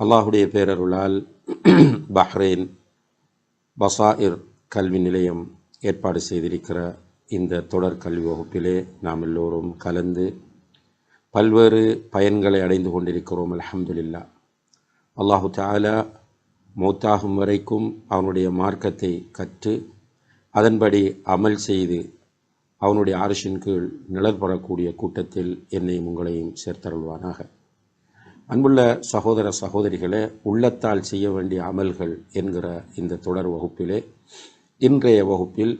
அல்லாஹுடைய பேரருளால் பஹ்ரைன் பசாயிர் கல்வி நிலையம் ஏற்பாடு செய்திருக்கிற இந்த தொடர் கல்வி வகுப்பிலே நாம் எல்லோரும் கலந்து பல்வேறு பயன்களை அடைந்து கொண்டிருக்கிறோம் அலமதுல்லா அல்லாஹு தாலா மௌத்தாகும் வரைக்கும் அவனுடைய மார்க்கத்தை கற்று அதன்படி அமல் செய்து அவனுடைய அரசின் கீழ் நிழற்படக்கூடிய கூட்டத்தில் என்னையும் உங்களையும் சேர்த்தருள்வானாக. அன்புள்ள சகோதர சகோதரிகளே உள்ளத்தால் செய்ய வேண்டிய அமல்கள் என்கிற இந்த தொடர் வகுப்பிலே இன்றைய வகுப்பில்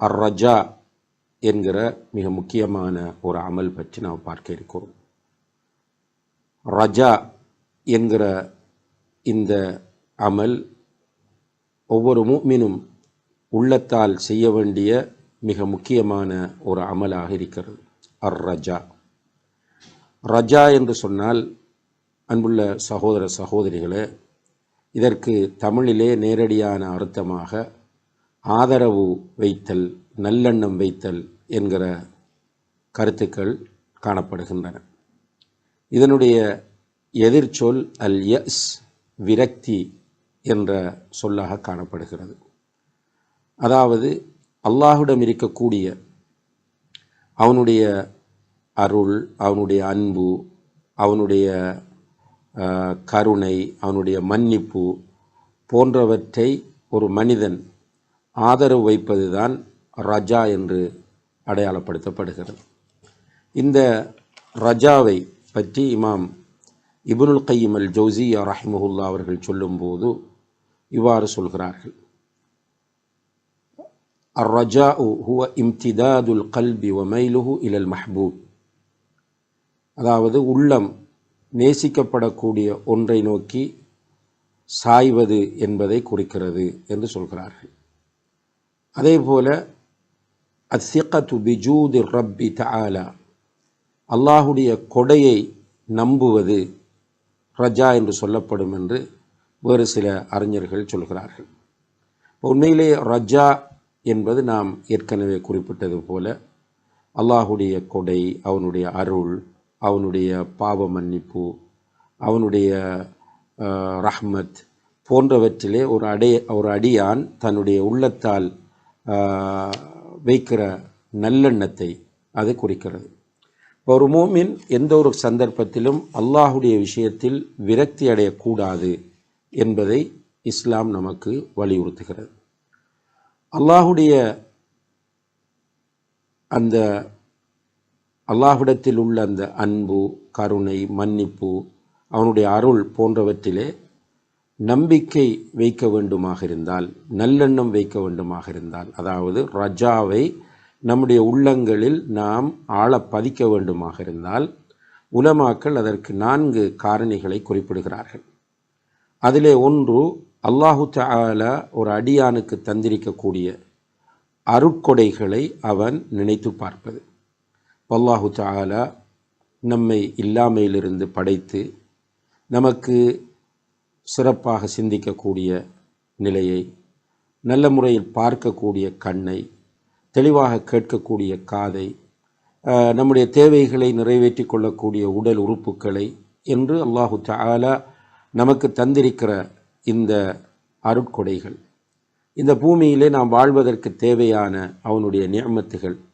அர் ரஜா என்கிற மிக முக்கியமான ஒரு அமல் பற்றி நாம் பார்க்க இருக்கிறோம். ரஜா என்கிற இந்த அமல் ஒவ்வொரு மூமினும் உள்ளத்தால் செய்ய வேண்டிய மிக முக்கியமான ஒரு அமலாக இருக்கிறது. அர் ரஜா ரஜா என்று சொன்னால் அன்புள்ள சகோதர சகோதரிகளே இதற்கு தமிழிலே நேரடியான அர்த்தமாக ஆதரவு வைத்தல் நல்லெண்ணம் வைத்தல் என்கிற கருத்துக்கள் காணப்படுகின்றன. இதனுடைய எதிர்ச்சொல் அல் எஸ் விரக்தி என்ற சொல்லாக காணப்படுகிறது. அதாவது அல்லாஹுடம் இருக்கக்கூடிய அவனுடைய அருள் அவனுடைய அன்பு அவனுடைய கருணை அவனுடைய மன்னிப்பு போன்றவற்றை ஒரு மனிதன் ஆதரவு வைப்பது தான் ரஜா என்று அடையாளப்படுத்தப்படுகிறது இந்த ரஜாவை பற்றி இமாம் இபுனுல் கையம் அல் ஜோசியா ரஹிமஹுல்லா அவர்கள் சொல்லும்போது இவ்வாறு சொல்கிறார்கள் الرجاء هو امتداد القلب وميله إلى المحبوب அதாவது உள்ளம் நேசிக்கப்படக்கூடிய ஒன்றை நோக்கி சாய்வது என்பதை குறிக்கிறது என்று சொல்கிறார்கள். அதே போல அத்திகத்து பிஜூதி ரப்பி தாலா அல்லாஹுடைய கொடையை நம்புவது ரஜா என்று சொல்லப்படும் என்று வேறு சில அறிஞர்கள் சொல்கிறார்கள். உண்மையிலே ரஜா என்பது நாம் ஏற்கனவே குறிப்பிட்டது போல அல்லாஹுடைய கொடை அவனுடைய அருள் அவனுடைய பாவ மன்னிப்பு அவனுடைய ரஹ்மத் போன்றவற்றிலே ஒரு அடைய ஒரு அடியான் தன்னுடைய உள்ளத்தால் வைக்கிற நல்லெண்ணத்தை அது குறிக்கிறது. ஒரு மோமின் எந்த ஒரு சந்தர்ப்பத்திலும் அல்லாஹுடைய விஷயத்தில் விரக்தி அடையக்கூடாது என்பதை இஸ்லாம் நமக்கு வலியுறுத்துகிறது. அல்லாஹுடைய அந்த அல்லாஹ்விடத்தில் உள்ள அந்த அன்பு கருணை மன்னிப்பு அவனுடைய அருள் போன்றவற்றிலே நம்பிக்கை வைக்க வேண்டுமாக இருந்தால் நல்லெண்ணம் வைக்க வேண்டுமாக இருந்தால் அதாவது ரஜாவை நம்முடைய உள்ளங்களில் நாம் ஆழ பதிக்க வேண்டுமாக இருந்தால் உலமாக்கள் அதற்கு நான்கு காரணிகளை குறிப்பிடுகிறார்கள். அதிலே ஒன்று அல்லாஹு தாலா ஒரு அடியானுக்கு தந்திருக்கக்கூடிய அருட்கொடைகளை அவன் நினைத்து பார்ப்பது. அல்லாஹு தாலா நம்மை இல்லாமையிலிருந்து படைத்து நமக்கு சிறப்பாக சிந்திக்கக்கூடிய நிலையை நல்ல முறையில் பார்க்கக்கூடிய கண்ணை தெளிவாக கேட்கக்கூடிய காதை நம்முடைய தேவைகளை நிறைவேற்றி கொள்ளக்கூடிய உடல் உறுப்புகளை என்று அல்லாஹு தாலா நமக்கு தந்திருக்கிற இந்த அருட்கொடைகள். இந்த பூமியிலே நாம் வாழ்வதற்கு தேவையான அவனுடைய நியமத்துகள்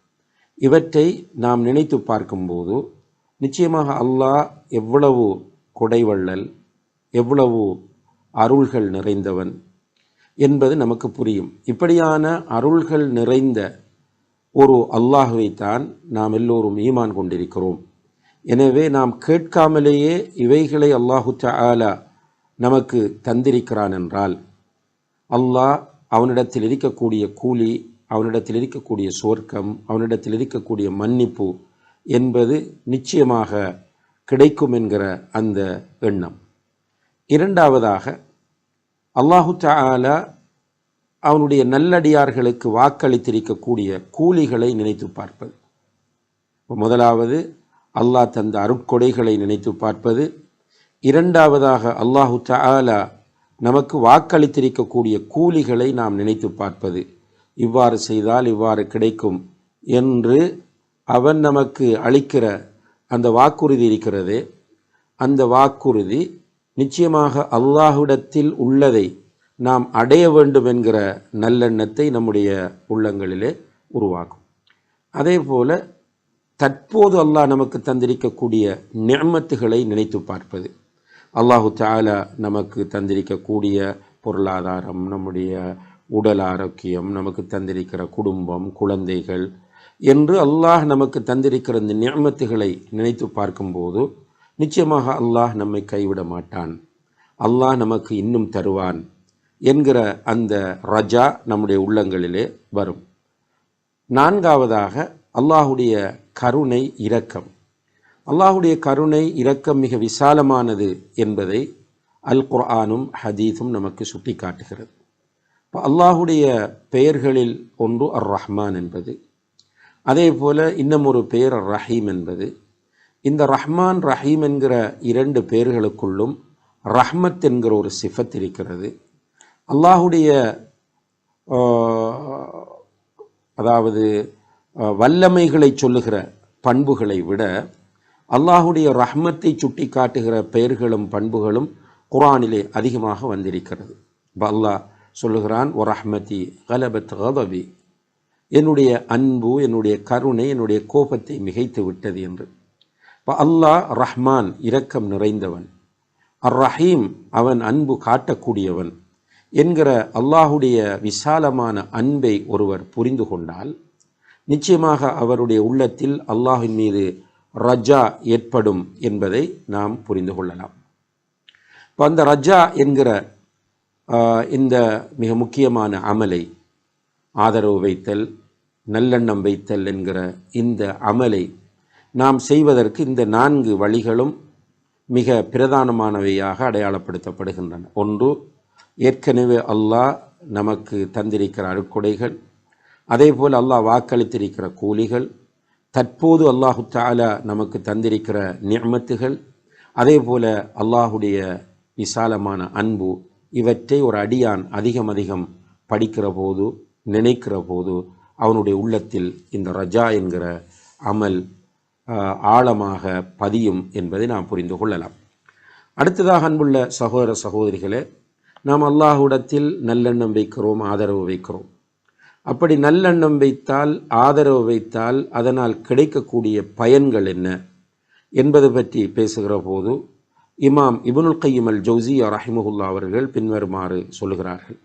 இவற்றை நாம் நினைத்து பார்க்கும்போது நிச்சயமாக அல்லாஹ் எவ்வளவு கொடைவள்ளல் எவ்வளவு அருள்கள் நிறைந்தவன் என்பது நமக்கு புரியும். இப்படியான அருள்கள் நிறைந்த ஒரு அல்லாஹுவைத்தான் நாம் எல்லோரும் ஈமான் கொண்டிருக்கிறோம். எனவே நாம் கேட்காமலேயே இவைகளை அல்லாஹு ஆலா நமக்கு தந்திருக்கிறான் என்றால் அல்லாஹ் அவனிடத்தில் இருக்கக்கூடிய கூலி அவனிடத்தில் இருக்கக்கூடிய சுவர்க்கம் அவனிடத்தில் இருக்கக்கூடிய மன்னிப்பு என்பது நிச்சயமாக கிடைக்கும் என்கிற அந்த எண்ணம். இரண்டாவதாக அல்லாஹு தாலா அவனுடைய நல்லடியார்களுக்கு வாக்களித்திருக்கக்கூடிய கூலிகளை நினைத்து பார்ப்பது. முதலாவது அல்லாஹ் தந்த அருட்கொடைகளை நினைத்து பார்ப்பது. இரண்டாவதாக அல்லாஹு தாலா நமக்கு வாக்களித்திருக்கக்கூடிய கூலிகளை நாம் நினைத்து பார்ப்பது. இவ்வாறு செய்தால் இவ்வாறு கிடைக்கும் என்று அவன் நமக்கு அளிக்கிற அந்த வாக்குறுதி இருக்கிறதே. அந்த வாக்குறுதி நிச்சயமாக அல்லாஹுடத்தில் உள்ளதை நாம் அடைய வேண்டும் என்கிற நல்லெண்ணத்தை நம்முடைய உள்ளங்களிலே உருவாக்கும். அதே போல் தற்போது அல்லாஹ் நமக்கு தந்திருக்கக்கூடிய நிர்மத்துகளை நினைத்து பார்ப்பது. அல்லாஹு தாலா நமக்கு தந்திருக்கக்கூடிய பொருளாதாரம் நம்முடைய உடல் ஆரோக்கியம் நமக்கு தந்திருக்கிற குடும்பம் குழந்தைகள் என்று அல்லாஹ் நமக்கு தந்திருக்கிற இந்த நியமத்துகளை நினைத்து பார்க்கும்போது நிச்சயமாக அல்லாஹ் நம்மை கைவிட மாட்டான். அல்லாஹ் நமக்கு இன்னும் தருவான் என்கிற அந்த ரஜா நம்முடைய உள்ளங்களிலே வரும். நான்காவதாக அல்லாஹுடைய கருணை இரக்கம். அல்லாஹுடைய கருணை இரக்கம் மிக விசாலமானது என்பதை அல் குர்ஆனும் ஹதீஸும் நமக்கு சுட்டி காட்டுகிறது அல்லாஹுடைய பெயர்களில் ஒன்று அர் ரஹ்மான் என்பது. அதே போல் இன்னும் ஒரு பெயர் அர் ரஹீம் என்பது. இந்த ரஹ்மான் ரஹீம் என்கிற இரண்டு பெயர்களுக்குள்ளும் ரஹ்மத் என்கிற ஒரு சிஃபத் இருக்கிறது. அல்லாஹுடைய அதாவது வல்லமைகளை சொல்லுகிற பண்புகளை விட அல்லாஹுடைய ரஹ்மத்தை சுட்டி காட்டுகிற பெயர்களும் பண்புகளும் குரானிலே அதிகமாக வந்திருக்கிறது. இப்போ அல்லாஹ் சொல்லுகிறான் ஒரஹ்மதி ரஹ்மதி கலபத் கதபி என்னுடைய அன்பு என்னுடைய கருணை என்னுடைய கோபத்தை மிகைத்து விட்டது என்று. இப்போ அல்லாஹ் ரஹ்மான் இரக்கம் நிறைந்தவன். அர் ரஹீம் அவன் அன்பு காட்டக்கூடியவன் என்கிற அல்லாஹுடைய விசாலமான அன்பை ஒருவர் புரிந்து கொண்டால் நிச்சயமாக அவருடைய உள்ளத்தில் அல்லாஹின் மீது ரஜா ஏற்படும் என்பதை நாம் புரிந்து கொள்ளலாம். இப்போ அந்த ரஜா என்கிற இந்த மிக முக்கியமான அமலை ஆதரவு வைத்தல் நல்லெண்ணம் வைத்தல் என்கிற இந்த அமலை நாம் செய்வதற்கு இந்த நான்கு வழிகளும் மிக பிரதானமானவையாக அடையாளப்படுத்தப்படுகின்றன. ஒன்று ஏற்கனவே அல்லாஹ் நமக்கு தந்திருக்கிற அருக்கொடைகள் அதே போல் அல்லாஹ் வாக்களித்திருக்கிற கூலிகள் தற்போது அல்லாஹு தாலா நமக்கு தந்திருக்கிற நியமத்துகள் அதே போல் அல்லாஹுடைய விசாலமான அன்பு இவற்றை ஒரு அடியான் அதிகம் அதிகம் படிக்கிற போது நினைக்கிற போது அவனுடைய உள்ளத்தில் இந்த ரஜா என்கிற அமல் ஆழமாக பதியும் என்பதை நாம் புரிந்து கொள்ளலாம். அடுத்ததாக அன்புள்ள சகோதர சகோதரிகளே நாம் அல்லாஹுடத்தில் நல்லெண்ணம் வைக்கிறோம் ஆதரவு வைக்கிறோம். அப்படி நல்லெண்ணம் வைத்தால் ஆதரவு வைத்தால் அதனால் கிடைக்கக்கூடிய பயன்கள் என்ன என்பது பற்றி பேசுகிற போது இமாம் இபுனுல் கையம் அல் ஜவுசி ரஹிமஹுல்லா அவர்கள் பின்வருமாறு சொல்லுகிறார்கள்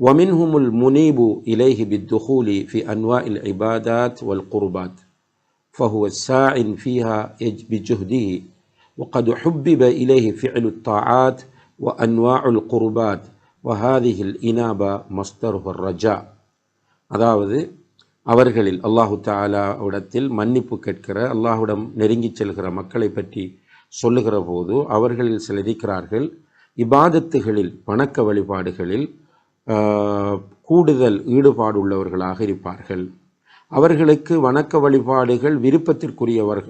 ومنهم المنيب إليه بالدخول في أنواع العبادات والقربات فهو الساع فيها بجهده وقد حبب إليه فعل الطاعات وأنواع القربات وهذه الإنابة مصدره الرجاء அதாவது அவர்களில் அல்லாஹு தாலாவிடத்தில் மன்னிப்பு கேட்கிற அல்லாஹுடம் நெருங்கிச் செல்கிற மக்களை பற்றி சொல்லுகிற போது அவர்களில் சிலரிக்கிறார்கள் இபாதத்துகளில் வணக்க வழிபாடுகளில் கூடுதல் ஈடுபாடு உள்ளவர்களாக இருப்பார்கள். அவர்களுக்கு வணக்க வழிபாடுகள் விருப்பத்திற்குரியவர்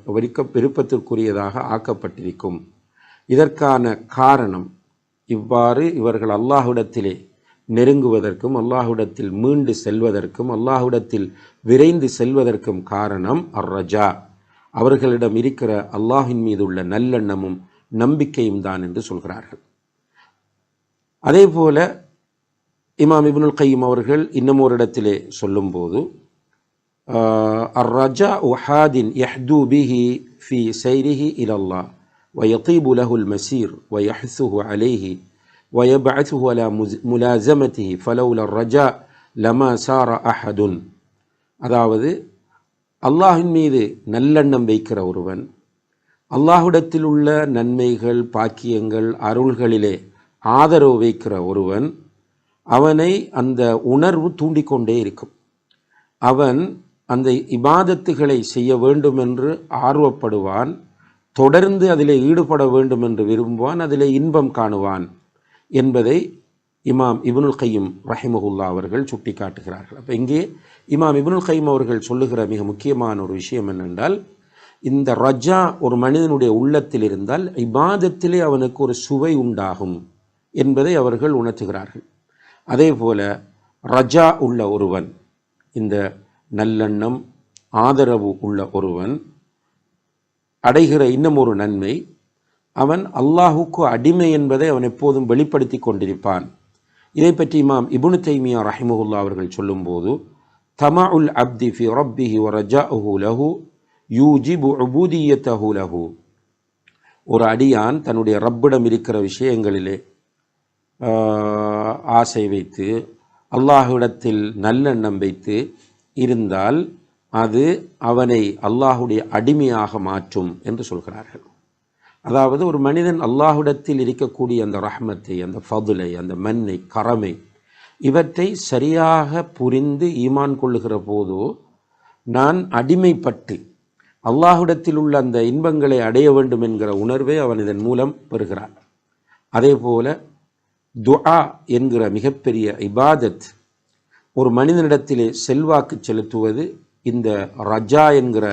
விருப்பத்திற்குரியதாக ஆக்கப்பட்டிருக்கும். இதற்கான காரணம் இவ்வாறு இவர்கள் அல்லாஹுடத்திலே நெருங்குவதற்கும் அல்லாஹுடத்தில் மீண்டு செல்வதற்கும் அல்லாஹுடத்தில் விரைந்து செல்வதற்கும் காரணம் அர் ரஜா அவர்களிடம் இருக்கிற அல்லாஹின் மீது உள்ள நல்லெண்ணமும் நம்பிக்கையும் தான் என்று சொல்கிறார்கள் அதே போல இமாம் இப்னுல் கையும் அவர்கள் இன்னும் ஒரு இடத்திலே சொல்லும்போது அர் ரஜா உஹாதின் யஹ்து பிஹி ஃபி சைரிஹி இலல்லா ويطيب له المسير ويحثه عليه ويبعثه على ملازمته فلولا الرجاء لما سار أحد அதாவது அல்லாஹின் மீது நல்லெண்ணம் வைக்கிற ஒருவன் அல்லாஹுடத்தில் உள்ள நன்மைகள் பாக்கியங்கள் அருள்களிலே ஆதரவு வைக்கிற ஒருவன் அவனை அந்த உணர்வு தூண்டிக்கொண்டே இருக்கும். அவன் அந்த இபாதத்துகளை செய்ய வேண்டும் என்று ஆர்வப்படுவான் தொடர்ந்து அதிலே ஈடுபட வேண்டும் என்று விரும்புவான் அதிலே இன்பம் காணுவான் என்பதை இமாம் இபுனுல் கையும் ரஹிமஹுல்லா அவர்கள் சுட்டி காட்டுகிறார்கள் அப்போ இங்கே இமாம் இபுனுல் கைம் அவர்கள் சொல்லுகிற மிக முக்கியமான ஒரு விஷயம் என்னென்றால் இந்த ரஜா ஒரு மனிதனுடைய உள்ளத்தில் இருந்தால் இபாதத்திலே அவனுக்கு ஒரு சுவை உண்டாகும் என்பதை அவர்கள் உணர்த்துகிறார்கள். அதே போல ரஜா உள்ள ஒருவன் இந்த நல்லெண்ணம் ஆதரவு உள்ள ஒருவன் அடைகிற இன்னும் ஒரு நன்மை அவன் அல்லாஹுக்கு அடிமை என்பதை அவன் எப்போதும் வெளிப்படுத்தி கொண்டிருப்பான். இதை பற்றி இமாம் இபுனு தைமியா ரஹிமுல்லா அவர்கள் சொல்லும்போது தமா உல் அப்தி ஃபி ரப்பிஹி ரஜா ரஜாஹு லஹு யூஜிபு உபூதியத்தஹு லஹு. ஒரு அடியான் தன்னுடைய ரப்பிடம் இருக்கிற விஷயங்களிலே ஆசை வைத்து அல்லாஹுவிடத்தில் நல்லெண்ணம் வைத்து இருந்தால் அது அவனை அல்லாஹுடைய அடிமையாக மாற்றும் என்று சொல்கிறார்கள். அதாவது ஒரு மனிதன் அல்லாஹ்விடத்தில் இருக்கக்கூடிய அந்த ரஹ்மத்தை அந்த ஃபதுலை அந்த மன்னை கரமை இவற்றை சரியாக புரிந்து ஈமான் கொள்ளுகிற போதோ நான் அடிமைப்பட்டு அல்லாஹ்விடத்தில் உள்ள அந்த இன்பங்களை அடைய வேண்டும் என்கிற உணர்வை அவன் இதன் மூலம் பெறுகிறான். அதே போல துஆ என்கிற மிகப்பெரிய இபாதத் ஒரு மனிதனிடத்திலே செல்வாக்கு செலுத்துவது இந்த ரஜா என்கிற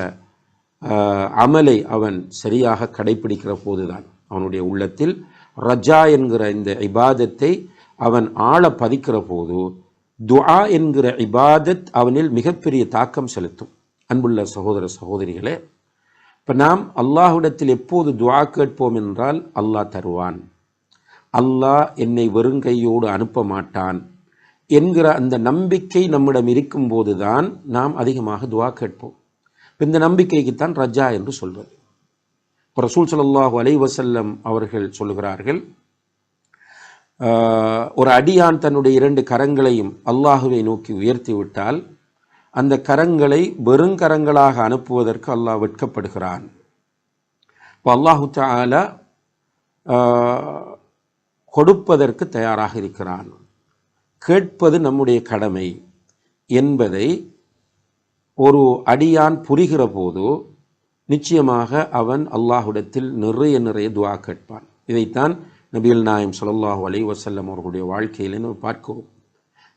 அமலை அவன் சரியாக கடைபிடிக்கிற போதுதான். அவனுடைய உள்ளத்தில் ரஜா என்கிற இந்த இபாதத்தை அவன் ஆழ பதிக்கிற போது துஆ என்கிற இபாதத் அவனில் மிகப்பெரிய தாக்கம் செலுத்தும். அன்புள்ள சகோதர சகோதரிகளே இப்போ நாம் அல்லாஹ்விடத்தில் எப்போது துஆ கேட்போம் என்றால் அல்லாஹ் தருவான். அல்லாஹ் என்னை வெறுங்கையோடு அனுப்ப மாட்டான் என்கிற அந்த நம்பிக்கை நம்மிடம் இருக்கும்போது தான் நாம் அதிகமாக துவா கேட்போம். இந்த நம்பிக்கைக்குத்தான் ரஜா என்று சொல்வது. இப்போ ரசூல் ஸல்லல்லாஹு அலைஹி வஸல்லம் அவர்கள் சொல்லுகிறார்கள் ஒரு அடியான் தன்னுடைய இரண்டு கரங்களையும் அல்லாஹுவை நோக்கி உயர்த்தி விட்டால் அந்த கரங்களை வெறுங்கரங்களாக அனுப்புவதற்கு அல்லாஹ் வெட்கப்படுகிறான். இப்போ அல்லாஹு தஆலா கொடுப்பதற்கு தயாராக இருக்கிறான். கேட்பது நம்முடைய கடமை என்பதை ஒரு அடியான் புரிகிற போது நிச்சயமாக அவன் அல்லாஹுடத்தில் நிறைய நிறைய துவா கேட்பான். இதைத்தான் நபியல் நாயம் சொல்லாஹு அலை வசல்லம் அவர்களுடைய வாழ்க்கையில் நம்ம பார்க்கிறோம்.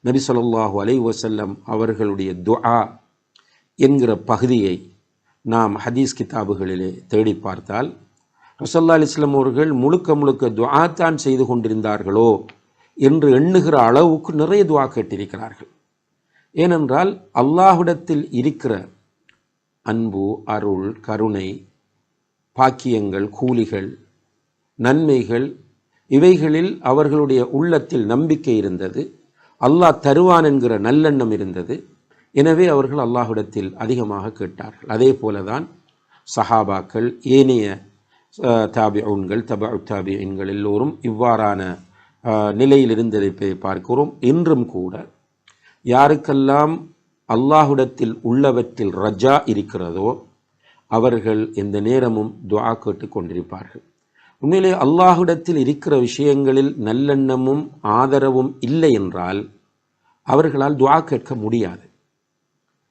நபி சொல்லாஹு அலை வசல்லம் அவர்களுடைய துஆ என்கிற பகுதியை நாம் ஹதீஸ் கிதாபுகளிலே தேடி பார்த்தால் ரசல்லா அலிஸ்லாம் அவர்கள் முழுக்க முழுக்க துவா தான் செய்து கொண்டிருந்தார்களோ என்று எண்ணுகிற அளவுக்கு நிறைய துவா கேட்டிருக்கிறார்கள். ஏனென்றால் அல்லாஹுடத்தில் இருக்கிற அன்பு அருள் கருணை பாக்கியங்கள் கூலிகள் நன்மைகள் இவைகளில் அவர்களுடைய உள்ளத்தில் நம்பிக்கை இருந்தது. அல்லாஹ் தருவான் என்கிற நல்லெண்ணம் இருந்தது. எனவே அவர்கள் அல்லாஹுடத்தில் அதிகமாக கேட்டார்கள். அதே போலதான் சஹாபாக்கள் ஏனைய தாபிஉன்கள் தபா தாபியன்கள் எல்லோரும் இவ்வாறான நிலையில் இருந்ததை பார்க்கிறோம். இன்றும் கூட யாருக்கெல்லாம் அல்லாஹுடத்தில் உள்ளவற்றில் ரஜா இருக்கிறதோ அவர்கள் எந்த நேரமும் துவா கேட்டு கொண்டிருப்பார்கள். உண்மையிலே அல்லாஹுடத்தில் இருக்கிற விஷயங்களில் நல்லெண்ணமும் ஆதரவும் இல்லை என்றால் அவர்களால் துவா கேட்க முடியாது.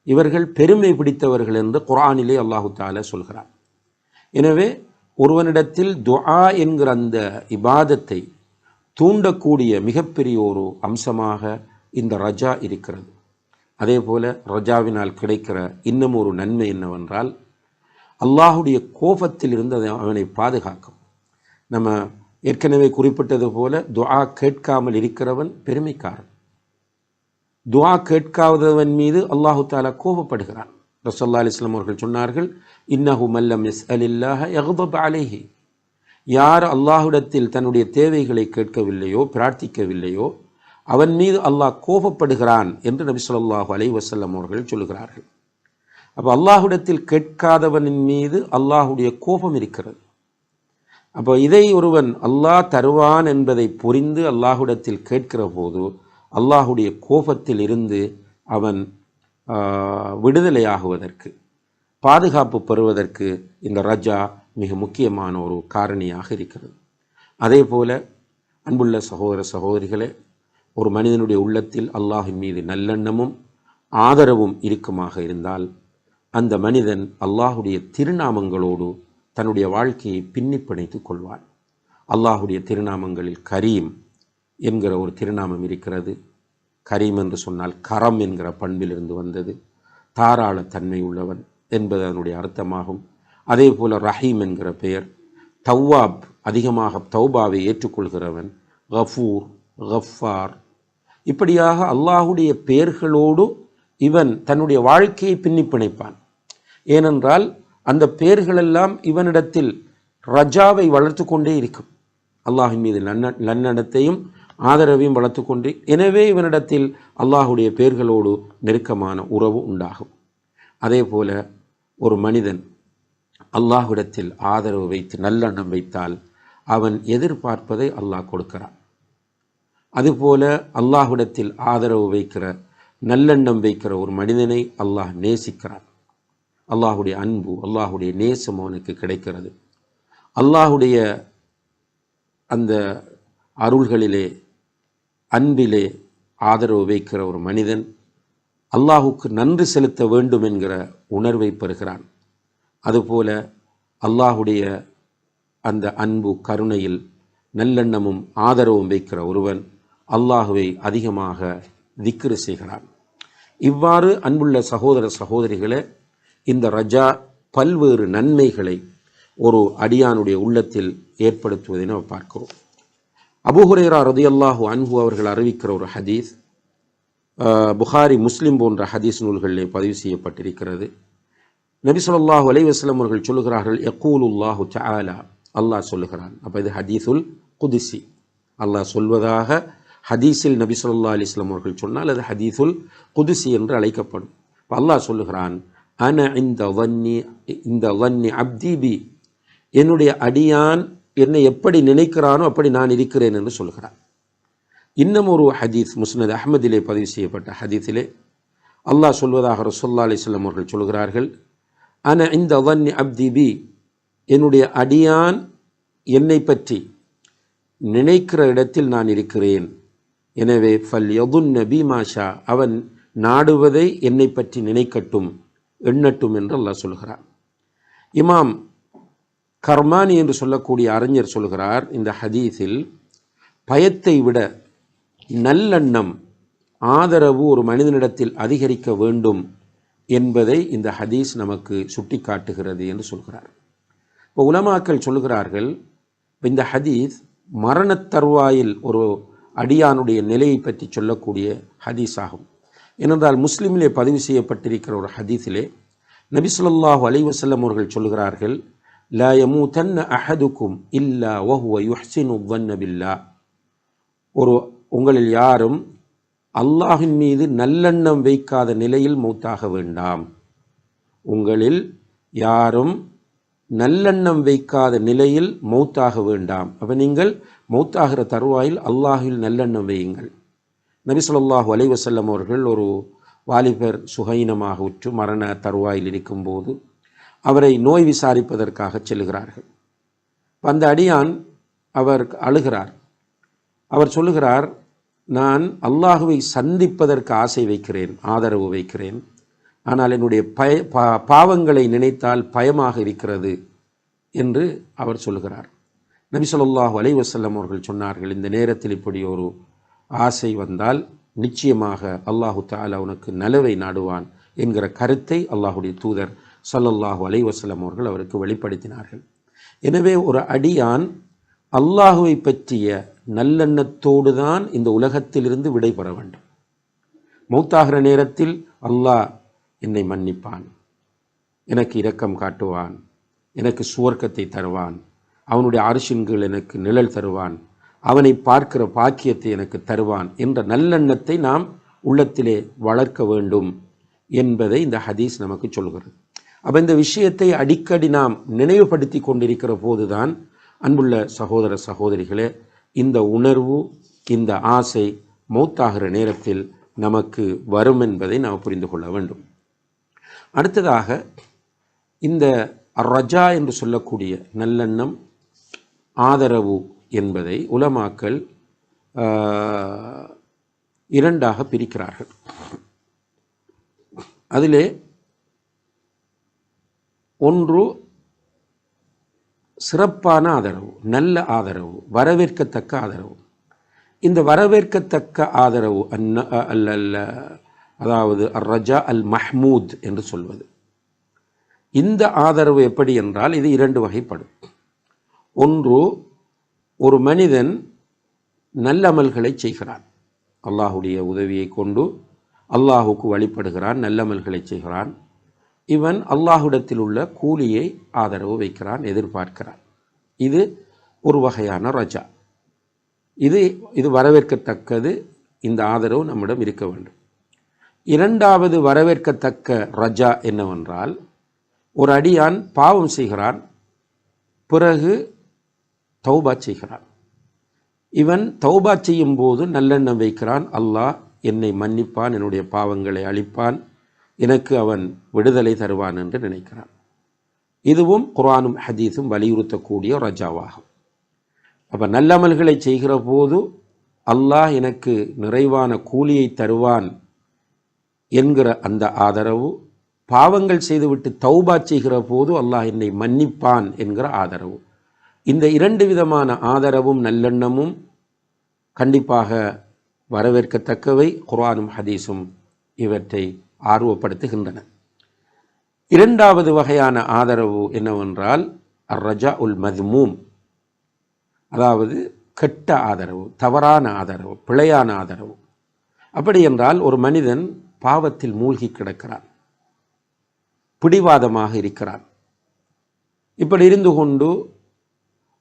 இவர்கள் பெருமை பிடித்தவர்கள் என்று குரானிலே அல்லாஹு தாலா சொல்கிறார். எனவே ஒருவனிடத்தில் துஆ என்கிற அந்த இபாதத்தை தூண்டக்கூடிய மிகப்பெரிய ஒரு அம்சமாக இந்த ரஜா இருக்கிறது. அதே போல ரஜாவினால் கிடைக்கிற இன்னும் ஒரு நன்மை என்னவென்றால் அல்லாஹுடைய கோபத்திலிருந்து அதை அவனை பாதுகாக்கும். நம்ம ஏற்கனவே குறிப்பிட்டது போல துஆ கேட்காமல் இருக்கிறவன் பெருமைக்காரன். துஆ கேட்காதவன் மீது அல்லாஹு தாலா கோபப்படுகிறான். ரசல்லா அலிஸ்லாம் அவர்கள் சொன்னார்கள் இன்னஹு மல்லம் எஸ் அலில்லாஹ யகுதப் அலேஹி. யார் அல்லாஹுடத்தில் தன்னுடைய தேவைகளை கேட்கவில்லையோ பிரார்த்திக்கவில்லையோ அவன் மீது அல்லாஹ் கோபப்படுகிறான் என்று நபி சொல்லாஹு அலைஹி வசல்லம் அவர்கள் சொல்லுகிறார்கள். அப்போ அல்லாஹுடத்தில் கேட்காதவனின் மீது அல்லாஹுடைய கோபம் இருக்கிறது. அப்போ இதை ஒருவன் அல்லாஹ் தருவான் என்பதை புரிந்து அல்லாஹ்விடத்தில் கேட்கிற போது அல்லாஹுடைய கோபத்தில் இருந்து அவன் விடுதலையாகுவதற்கு பாதுகாப்பு பெறுவதற்கு இந்த ரஜா மிக முக்கியமான ஒரு காரணியாக இருக்கிறது. அதே போல அன்புள்ள சகோதர சகோதரிகளே ஒரு மனிதனுடைய உள்ளத்தில் அல்லாஹின் மீது நல்லெண்ணமும் ஆதரவும் இறுக்கமாக இருந்தால் அந்த மனிதன் அல்லாஹுடைய திருநாமங்களோடு தன்னுடைய வாழ்க்கையை பின்னி பிணைத்துக் கொள்வான். அல்லாஹுடைய திருநாமங்களில் கரீம் என்கிற ஒரு திருநாமம் இருக்கிறது. கரீம் என்று சொன்னால் கரம் என்கிற பண்பிலிருந்து வந்தது. தாராள தன்மை உள்ளவன் என்பது அதனுடைய அர்த்தமாகும். அதே போல ரஹீம் என்கிற பெயர் தவ்வாப் அதிகமாக தௌபாவை ஏற்றுக்கொள்கிறவன் கஃபூர் கஃபார் இப்படியாக அல்லாஹுடைய பெயர்களோடு இவன் தன்னுடைய வாழ்க்கையை பின்னி பிணைப்பான். ஏனென்றால் அந்த பெயர்களெல்லாம் இவனிடத்தில் ரஜாவை வளர்த்து கொண்டே இருக்கும். அல்லாஹின் மீது நன்ன நன்னடத்தையும் ஆதரவையும் வளர்த்து கொண்டு எனவே இவனிடத்தில் அல்லாஹுடைய பெயர்களோடு நெருக்கமான உறவு உண்டாகும். அதே போல ஒரு மனிதன் அல்லாஹுடத்தில் ஆதரவு வைத்து நல்லெண்ணம் வைத்தால் அவன் எதிர்பார்ப்பதை அல்லாஹ் கொடுக்கிறான். அதுபோல அல்லாஹ்விடத்தில் ஆதரவு வைக்கிற நல்லெண்ணம் வைக்கிற ஒரு மனிதனை அல்லாஹ் நேசிக்கிறான். அல்லாஹுடைய அன்பு அல்லாஹுடைய நேசம் அவனுக்கு கிடைக்கிறது. அல்லாஹுடைய அந்த அருள்களிலே அன்பிலே ஆதரவு வைக்கிற ஒரு மனிதன் அல்லாஹுக்கு நன்றி செலுத்த வேண்டும் என்கிற உணர்வை பெறுகிறான். அதுபோல அல்லாஹுடைய அந்த அன்பு கருணையில் நல்லெண்ணமும் ஆதரவும் வைக்கிற ஒருவன் அல்லாஹுவை அதிகமாக திக்ரு செய்கிறான். இவ்வாறு அன்புள்ள சகோதர சகோதரிகளே இந்த ரஜா பல்வேறு நன்மைகளை ஒரு அடியானுடைய உள்ளத்தில் ஏற்படுத்துவதை நாம் பார்க்கிறோம். அபுஹுரேரா ரதியல்லாஹு அன்ஹு அவர்கள் அறிவிக்கிற ஒரு ஹதீஸ் புகாரி முஸ்லிம் போன்ற ஹதீஸ் நூல்களிலே பதிவு செய்யப்பட்டிருக்கிறது. நபி சொல்லாஹு அலைவாஸ்லம் அவர்கள் சொல்லுகிறார்கள் யக்கூலுல்லாஹு சாலா அல்லாஹ் சொல்லுகிறான். அப்போ இது ஹதீஸுல் குதிசி. அல்லாஹ் சொல்வதாக ஹதீஸில் நபி சொல்லா அலைஹி அவர்கள் சொன்னால் அது ஹதீஸுல் குதுசி என்று அழைக்கப்படும். அப்ப அல்லாஹ் சொல்லுகிறான் அன இந்த வன்னி இந்த வன்னி அப்தீபி என்னுடைய அடியான் என்னை எப்படி நினைக்கிறானோ அப்படி நான் இருக்கிறேன் என்று சொல்கிறான் இன்னும் ஒரு ஹதீஸ் முஸ்னத் அஹ்மதிலே பதிவு செய்யப்பட்ட ஹதீஸிலே அல்லாஹ் சொல்வதாக ரசோல்லா அலிஸ்லாம் அவர்கள் சொல்கிறார்கள் அன இந்த வன்னி அப்திபி என்னுடைய அடியான் என்னை பற்றி நினைக்கிற இடத்தில் நான் இருக்கிறேன். எனவே ஃபல் யதுன் நபி மாஷா அவன் நாடுவதை என்னை பற்றி நினைக்கட்டும் எண்ணட்டும் என்று அல்லாஹ் சொல்கிறார் இமாம் கர்மானி என்று சொல்லக்கூடிய அறிஞர் சொல்கிறார் இந்த ஹதீஸில் பயத்தை விட நல்லெண்ணம் ஆதரவு ஒரு மனிதனிடத்தில் அதிகரிக்க வேண்டும் என்பதை இந்த ஹதீஸ் நமக்கு சுட்டிக்காட்டுகிறது என்று சொல்கிறார். இப்போ உலமாக்கள் சொல்கிறார்கள் இந்த ஹதீஸ் மரணத் தருவாயில் ஒரு அடியானுடைய நிலையை பற்றி சொல்லக்கூடிய ஹதீஸ் ஆகும் ஏனென்றால் முஸ்லீமிலே பதிவு செய்யப்பட்டிருக்கிற ஒரு ஹதீஸிலே நபிசுல்லாஹு அலைவசல்லம் அவர்கள் சொல்கிறார்கள் லா யமூதன்ன அஹதுக்கும் இல்லா வஹுவ யுஹ்சின் பில்லா. ஒரு உங்களில் யாரும் அல்லாஹின் மீது நல்லெண்ணம் வைக்காத நிலையில் மௌத்தாக வேண்டாம். உங்களில் யாரும் நல்லெண்ணம் வைக்காத நிலையில் மௌத்தாக வேண்டாம். அப்போ நீங்கள் மௌத்தாகிற தருவாயில் அல்லாஹில் நல்லெண்ணம் வையுங்கள். நபி ஸல்லல்லாஹு அலைஹி அவர்கள் ஒரு வாலிபர் சுகைனமாக உற்று மரண தருவாயில் இருக்கும்போது அவரை நோய் விசாரிப்பதற்காக செல்கிறார்கள். அந்த அடியான் அவர் அழுகிறார். அவர் சொல்லுகிறார் நான் அல்லாஹுவை சந்திப்பதற்கு ஆசை வைக்கிறேன் ஆதரவு வைக்கிறேன். ஆனால் என்னுடைய பய பா பாவங்களை நினைத்தால் பயமாக இருக்கிறது என்று அவர் சொல்லுகிறார். நபி ஸல்லல்லாஹு அலைஹி அவர்கள் சொன்னார்கள் இந்த நேரத்தில் இப்படி ஒரு ஆசை வந்தால் நிச்சயமாக அல்லாஹு தாலா உனக்கு நலவை நாடுவான் என்கிற கருத்தை அல்லாஹுடைய தூதர் சல்லல்லாஹு அலை வசல்லம் அவர்கள் அவருக்கு வெளிப்படுத்தினார்கள். எனவே ஒரு அடியான் அல்லாஹுவை பற்றிய நல்லெண்ணத்தோடு தான் இந்த உலகத்திலிருந்து விடைபெற வேண்டும். மௌத்தாகிற நேரத்தில் அல்லாஹ் என்னை மன்னிப்பான் எனக்கு இரக்கம் காட்டுவான் எனக்கு சுவர்க்கத்தை தருவான் அவனுடைய அரசின்கள் எனக்கு நிழல் தருவான். அவனை பார்க்கிற பாக்கியத்தை எனக்கு தருவான் என்ற நல்லெண்ணத்தை நாம் உள்ளத்திலே வளர்க்க வேண்டும் என்பதை இந்த ஹதீஸ் நமக்கு சொல்கிறது. அப்போ இந்த விஷயத்தை அடிக்கடி நாம் நினைவுபடுத்தி கொண்டிருக்கிற போதுதான் அன்புள்ள சகோதர சகோதரிகளே இந்த உணர்வு இந்த ஆசை மௌத்தாகிற நேரத்தில் நமக்கு வரும் என்பதை நாம் புரிந்து கொள்ள வேண்டும். அடுத்ததாக இந்த ரஜா என்று சொல்லக்கூடிய நல்லெண்ணம் ஆதரவு என்பதை உலமாக்கள் ஆஹ், இரண்டாக பிரிக்கிறார்கள். அதிலே ஒன்று சிறப்பான ஆதரவு நல்ல ஆதரவு வரவேற்கத்தக்க ஆதரவு. இந்த வரவேற்கத்தக்க ஆதரவு அன்ன அல்ல அல்ல அதாவது அர் ரஜா அல் மஹ்மூத் என்று சொல்வது. இந்த ஆதரவு எப்படி என்றால் இது இரண்டு வகைப்படும். ஒன்று ஒரு மனிதன் நல்லமல்களை செய்கிறான். அல்லாஹுடைய உதவியை கொண்டு அல்லாஹுக்கு வழிபடுகிறான் நல்லமல்களை செய்கிறான். இவன் அல்லாஹுடத்தில் உள்ள கூலியை ஆதரவு வைக்கிறான் எதிர்பார்க்கிறான். இது ஒரு வகையான ரஜா. இது இது வரவேற்கத்தக்கது இந்த ஆதரவு நம்மிடம் இருக்க வேண்டும். இரண்டாவது வரவேற்கத்தக்க ரஜா என்னவென்றால் ஒரு அடியான் பாவம் செய்கிறான் பிறகு தௌபா செய்கிறான். இவன் தௌபா செய்யும் போது நல்லெண்ணம் வைக்கிறான். அல்லாஹ் என்னை மன்னிப்பான் என்னுடைய பாவங்களை அழிப்பான் எனக்கு அவன் விடுதலை தருவான் என்று நினைக்கிறான். இதுவும் குரானும் ஹதீஸும் வலியுறுத்தக்கூடிய ரஜாவாகும். அப்போ நல்லமல்களை செய்கிற போது அல்லாஹ் எனக்கு நிறைவான கூலியை தருவான் என்கிற அந்த ஆதரவு பாவங்கள் செய்துவிட்டு தௌபா செய்கிற போது அல்லாஹ் என்னை மன்னிப்பான் என்கிற ஆதரவு. இந்த இரண்டு விதமான ஆதரவும் நல்லெண்ணமும் கண்டிப்பாக வரவேற்கத்தக்கவை குர்ஆனும் ஹதீஸும் இவற்றை ஆர்வப்படுத்துகின்றன. இரண்டாவது வகையான ஆதரவு என்னவென்றால் ரஜா உல் மதுமூம். அதாவது கெட்ட ஆதரவு தவறான ஆதரவு பிழையான ஆதரவு. அப்படி என்றால் ஒரு மனிதன் பாவத்தில் மூழ்கி கிடக்கிறான். பிடிவாதமாக இருக்கிறான். இப்படி இருந்து கொண்டு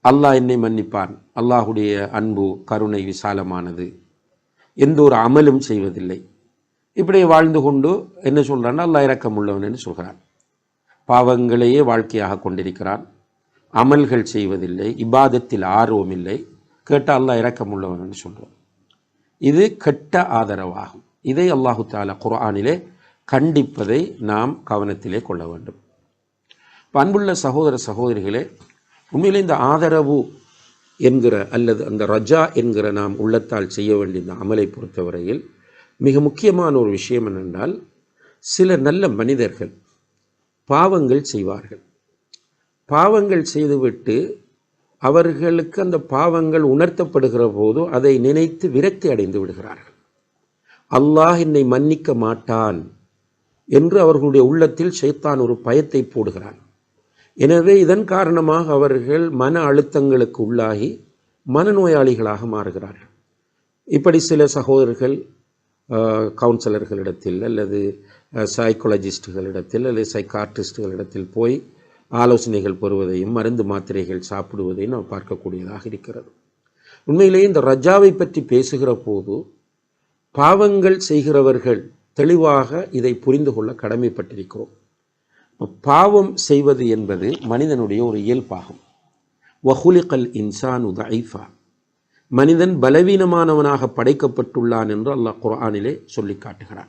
அல்லாஹ் என்னை மன்னிப்பான். அல்லாஹுடைய அன்பு கருணை விசாலமானது. எந்த ஒரு அமலும் செய்வதில்லை. இப்படி வாழ்ந்து கொண்டு என்ன சொல்கிறான் அல்லாஹ் இறக்கம் உள்ளவன் என்று சொல்கிறான். பாவங்களையே வாழ்க்கையாக கொண்டிருக்கிறான். அமல்கள் செய்வதில்லை. இபாதத்தில் ஆர்வம் இல்லை. கேட்டால் அல்லாஹ் இறக்கம் உள்ளவன் என்று சொல்கிறான் இது கெட்ட ஆதரவாகும். இதை அல்லாஹு தாலா குர்ஆனிலே கண்டிப்பதை நாம் கவனத்திலே கொள்ள வேண்டும். அன்புள்ள சகோதர சகோதரிகளே உண்மையிலே இந்த ஆதரவு என்கிற அல்லது அந்த ரஜா என்கிற நாம் உள்ளத்தால் செய்ய வேண்டிய இந்த அமலை பொறுத்தவரையில் மிக முக்கியமான ஒரு விஷயம் என்னென்றால் சில நல்ல மனிதர்கள் பாவங்கள் செய்வார்கள். பாவங்கள் செய்துவிட்டு அவர்களுக்கு அந்த பாவங்கள் உணர்த்தப்படுகிற போது அதை நினைத்து விரக்தி அடைந்து விடுகிறார்கள். அல்லாஹ் என்னை மன்னிக்க மாட்டான் என்று அவர்களுடைய உள்ளத்தில் சைத்தான் ஒரு பயத்தை போடுகிறான். எனவே இதன் காரணமாக அவர்கள் மன அழுத்தங்களுக்கு உள்ளாகி மனநோயாளிகளாக மாறுகிறார்கள். இப்படி சில சகோதரர்கள் கவுன்சிலர்களிடத்தில் அல்லது சைக்காலஜிஸ்டுகளிடத்தில் அல்லது சைக்கார்டிஸ்டுகளிடத்தில் போய் ஆலோசனைகள் பெறுவதையும் மருந்து மாத்திரைகள் சாப்பிடுவதையும் நாம் பார்க்கக்கூடியதாக இருக்கிறது. உண்மையிலேயே இந்த ரஜாவை பற்றி பேசுகிற போது பாவங்கள் செய்கிறவர்கள் தெளிவாக இதை புரிந்து கொள்ள கடமைப்பட்டிருக்கிறோம். பாவம் செய்வது என்பது மனிதனுடைய ஒரு இயல்பாகும். வஹுலிகல் இன்சான் உதைஃபா மனிதன் பலவீனமானவனாக படைக்கப்பட்டுள்ளான் என்று அல்லாஹ் குர்ஆனிலே சொல்லி காட்டுகிறான்.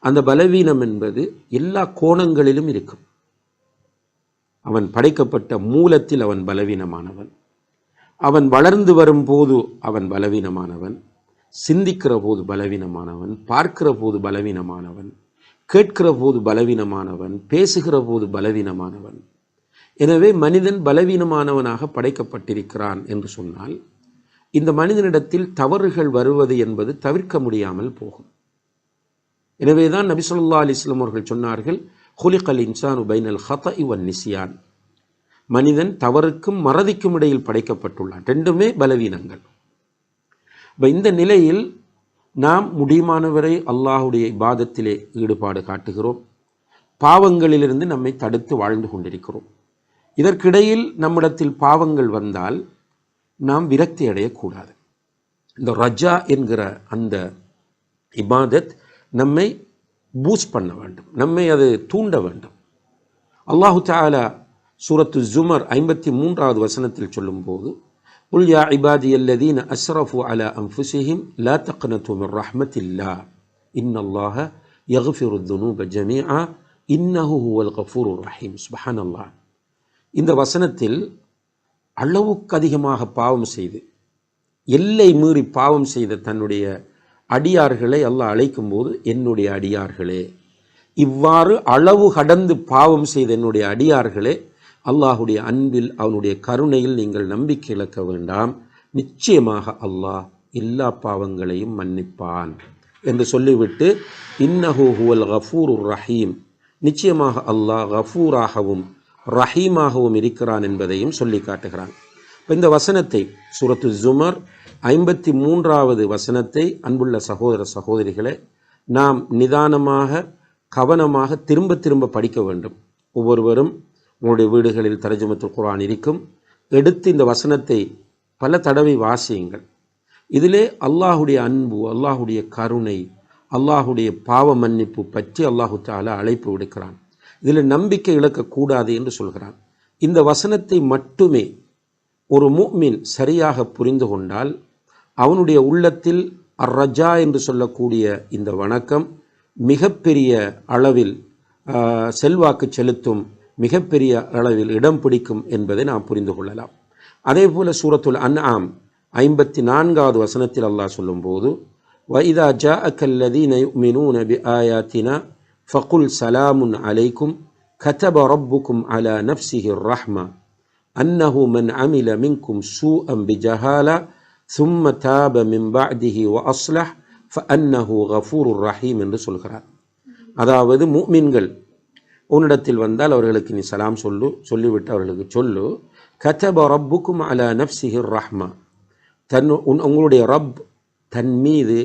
அந்த பலவீனம் என்பது எல்லா கோணங்களிலும் இருக்கும். அவன் படைக்கப்பட்ட மூலத்தில் அவன் பலவீனமானவன். அவன் வளர்ந்து வரும்போது அவன் பலவீனமானவன். சிந்திக்கிற போது பலவீனமானவன். பார்க்கிற போது பலவீனமானவன். கேட்கிற போது பலவீனமானவன் பேசுகிற போது பலவீனமானவன். எனவே மனிதன் பலவீனமானவனாக படைக்கப்பட்டிருக்கிறான் என்று சொன்னால் இந்த மனிதனிடத்தில் தவறுகள் வருவது என்பது தவிர்க்க முடியாமல் போகும். எனவே தான் நபிசுல்லா அலிஸ்லாம் அவர்கள் சொன்னார்கள் ஹுலிகல் இன்சான் உபைனல் ஹத இவன் நிசியான் மனிதன் தவறுக்கும் மறதிக்கும் இடையில் படைக்கப்பட்டுள்ளான். ரெண்டுமே பலவீனங்கள். இப்போ இந்த நிலையில் நாம் முடியுமானவரை அல்லாஹுடைய இபாதத்திலே ஈடுபாடு காட்டுகிறோம். பாவங்களிலிருந்து நம்மை தடுத்து வாழ்ந்து கொண்டிருக்கிறோம். இதற்கிடையில் நம்மிடத்தில் பாவங்கள் வந்தால் நாம் விரக்தி அடையக்கூடாது. இந்த ரஜா என்கிற அந்த இபாதத் நம்மை பூஸ்ட் பண்ண வேண்டும். நம்மை அது தூண்ட வேண்டும். அல்லாஹு தாலா சூரத்து ஜுமர் ஐம்பத்தி மூன்றாவது வசனத்தில் சொல்லும்போது قل يا عبادي الذين أسرفوا على أنفسهم لا تقنطوا من رحمة الله إن الله يغفر الذنوب جميعا إنه هو الغفور الرحيم سبحان الله இந்த வசனத்தில் அளவுக்கு அதிகமாக பாவம் செய்து எல்லை மீறி பாவம் செய்த தன்னுடைய அடியார்களை அல்லாஹ் அழைக்கும் போது என்னுடைய அடியார்களே இவ்வாறு அளவு கடந்து பாவம் செய்த என்னுடைய அடியார்களே அல்லாஹுடைய அன்பில் அவனுடைய கருணையில் நீங்கள் நம்பிக்கை இழக்க வேண்டாம். நிச்சயமாக அல்லாஹ் எல்லா பாவங்களையும் மன்னிப்பான் என்று சொல்லிவிட்டு இன்னஹு ஹுவல் கஃபூர் ரஹீம். நிச்சயமாக அல்லாஹ் கஃபூராகவும் ரஹீமாகவும் இருக்கிறான் என்பதையும் சொல்லி காட்டுகிறான். இப்போ இந்த வசனத்தை சுரத்து ஜுமர் ஐம்பத்தி மூன்றாவது வசனத்தை அன்புள்ள சகோதர சகோதரிகளை நாம் நிதானமாக கவனமாக திரும்ப திரும்ப படிக்க வேண்டும். ஒவ்வொருவரும் உங்களுடைய வீடுகளில் தரஜமத்துல் குரான் இருக்கும். எடுத்து இந்த வசனத்தை பல தடவை வாசியுங்கள். இதிலே அல்லாஹுடைய அன்பு அல்லாஹுடைய கருணை அல்லாஹுடைய பாவ மன்னிப்பு பற்றி அல்லாஹு தாலா அழைப்பு விடுக்கிறான். இதில் நம்பிக்கை இழக்கக்கூடாது என்று சொல்கிறான். இந்த வசனத்தை மட்டுமே ஒரு மூமின் சரியாக புரிந்து கொண்டால் அவனுடைய உள்ளத்தில் அர்ரஜா என்று சொல்லக்கூடிய இந்த வணக்கம் மிகப்பெரிய அளவில் செல்வாக்கு செலுத்தும் மிகப்பெரிய அளவில் இடம் பிடிக்கும் என்பதை நாம் புரிந்து கொள்ளலாம் அதே போல சூரத்துல் அன் ஆம் ஐம்பத்தி நான்காவது வசனத்தில் அல்லாஹ் சொல்லும்போது வைதா ஜா அக்கல்லதீன யுமினூன பி ஆயாத்தினா ஃபகுல் சலாமுன் அலைக்கும் كتب ربكم على نفسه الرحمة أنه من عمل منكم سوءا بجهالة ثم تاب من بعده وأصلح فأنه غفور رحيم என்று சொல்கிறார் அதாவது முக்மின்கள் உன்னிடத்தில் வந்தால் அவர்களுக்கு நீ சலாம் சொல்லு சொல்லிவிட்டு அவர்களுக்கு சொல்லு. கதப ரப்புக்கும் அல நப்சிஹிர் ரஹ்மா. தன் உன் உங்களுடைய ரப் தன் மீது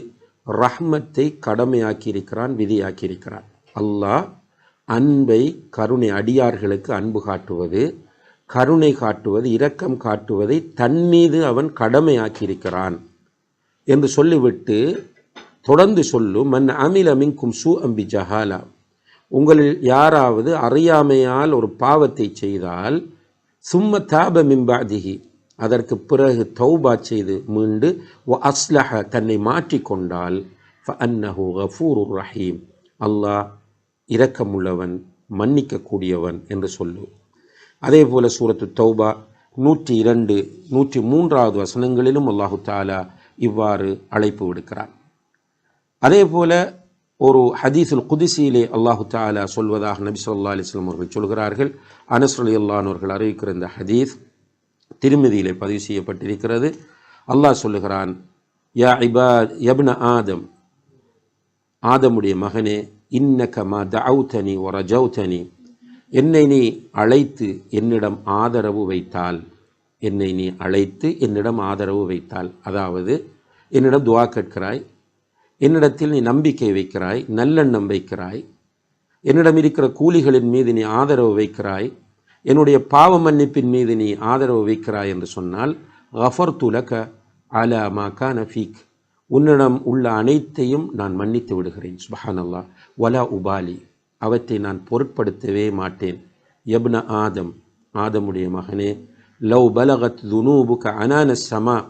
ரஹ்மத்தை கடமையாக்கியிருக்கிறான் விதியாக்கியிருக்கிறான். அல்லாஹ் அன்பை கருணை அடியார்களுக்கு அன்பு காட்டுவது கருணை காட்டுவது இரக்கம் காட்டுவதை தன் மீது அவன் கடமையாக்கியிருக்கிறான். என்று சொல்லிவிட்டு தொடர்ந்து சொல்லும் மன் அமில மின்கும் சூ அம்பி ஜஹாலா. உங்களில் யாராவது அறியாமையால் ஒரு பாவத்தை செய்தால் சும்ம தாப மிம்பாதிகி அதற்கு பிறகு தௌபா செய்து மீண்டு ஒ அஸ்லஹ தன்னை மாற்றிக்கொண்டால் ஃப அன்னஹு கஃபூரு ரஹீம். அல்லாஹ் இரக்கமுள்ளவன் மன்னிக்கக்கூடியவன் என்று சொல்லு. அதே போல சூரத்து தௌபா நூற்றி இரண்டு நூற்றி மூன்றாவது வசனங்களிலும் அல்லாஹு தாலா இவ்வாறு அழைப்பு விடுக்கிறான். அதே போல ஒரு ஹதீஸுல் குதிசியிலே அல்லாஹு தாலா சொல்வதாக நபி சொல்லா அலிஸ்லாம் அவர்கள் சொல்கிறார்கள். அனஸ்ரலி அல்லானவர்கள் அறிவிக்கிற இந்த ஹதீஸ் திருமதியிலே பதிவு செய்யப்பட்டிருக்கிறது. அல்லாஹ் சொல்லுகிறான் யா இபா யப்ன ஆதம் ஆதமுடைய மகனே இன்னக மா ஒர ஒரஜௌத்தனி என்னை நீ அழைத்து என்னிடம் ஆதரவு வைத்தால் என்னை நீ அழைத்து என்னிடம் ஆதரவு வைத்தால் அதாவது என்னிடம் துவா கேட்கிறாய் என்னிடத்தில் நீ நம்பிக்கை வைக்கிறாய் நல்லெண்ணம் வைக்கிறாய். என்னிடம் இருக்கிற கூலிகளின் மீது நீ ஆதரவு வைக்கிறாய். என்னுடைய பாவ மன்னிப்பின் மீது நீ ஆதரவு வைக்கிறாய் என்று சொன்னால் கஃபர் துலக அலா மா நஃபீக் உன்னிடம் உள்ள அனைத்தையும் நான் மன்னித்து விடுகிறேன். சுபஹானல்லா வலா உபாலி. அவற்றை நான் பொருட்படுத்தவே மாட்டேன். எப்ன ஆதம். ஆதமுடைய மகனே லவ் பலகத் துனூபுக அனான சமா.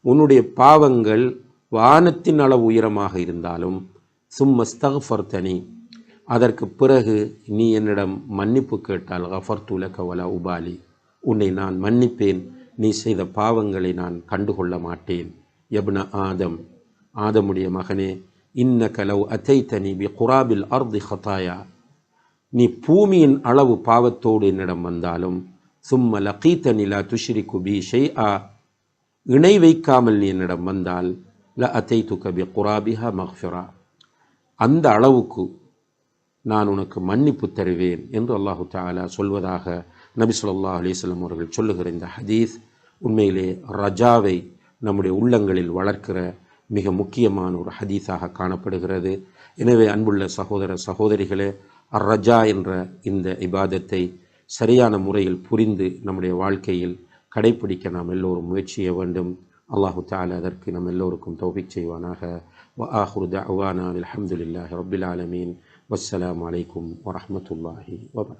உன்னுடைய பாவங்கள் வானத்தின் அளவு உயரமாக இருந்தாலும் சும்மஸ்தஃபர்தனி அதற்கு பிறகு நீ என்னிடம் மன்னிப்பு கேட்டால் கஃபர் துலக உபாலி உன்னை நான் மன்னிப்பேன் நீ செய்த பாவங்களை நான் கண்டுகொள்ள மாட்டேன். எப்ன ஆதம் ஆதமுடைய மகனே இன்ன கலவு அத்தைத்தனி பி குராபில் அர்தி ஹதாயா நீ பூமியின் அளவு பாவத்தோடு என்னிடம் வந்தாலும் சும்ம லகீத்தனி லா துஷ்ரி குபி ஷெய் ஆ இணை வைக்காமல் நீ என்னிடம் வந்தால் ல அத்தை துகபி குராபிஹா மஹ்ஃபிரா அந்த அளவுக்கு நான் உனக்கு மன்னிப்பு தருவேன் என்று அல்லாஹு தாலா சொல்வதாக நபி சொல்லா அலிஸ்லாம் அவர்கள் சொல்லுகிற இந்த ஹதீஸ் உண்மையிலே ரஜாவை நம்முடைய உள்ளங்களில் வளர்க்கிற மிக முக்கியமான ஒரு ஹதீஸாக காணப்படுகிறது. எனவே அன்புள்ள சகோதர சகோதரிகளே ரஜா என்ற இந்த இபாதத்தை சரியான முறையில் புரிந்து நம்முடைய வாழ்க்கையில் கடைபிடிக்க நாம் எல்லோரும் முயற்சிய வேண்டும். அல்லாஹு தாலா அதற்கு நம் எல்லோருக்கும் தௌபிக் செய்வானாக வ ஆஹுரு தஅவானா அல்ஹம்துலில்லாஹி ரப்பில் ஆலமீன் வஸ்ஸலாமு அலைக்கும் வரஹ்மத்துல்லாஹி வபரகாத்துஹு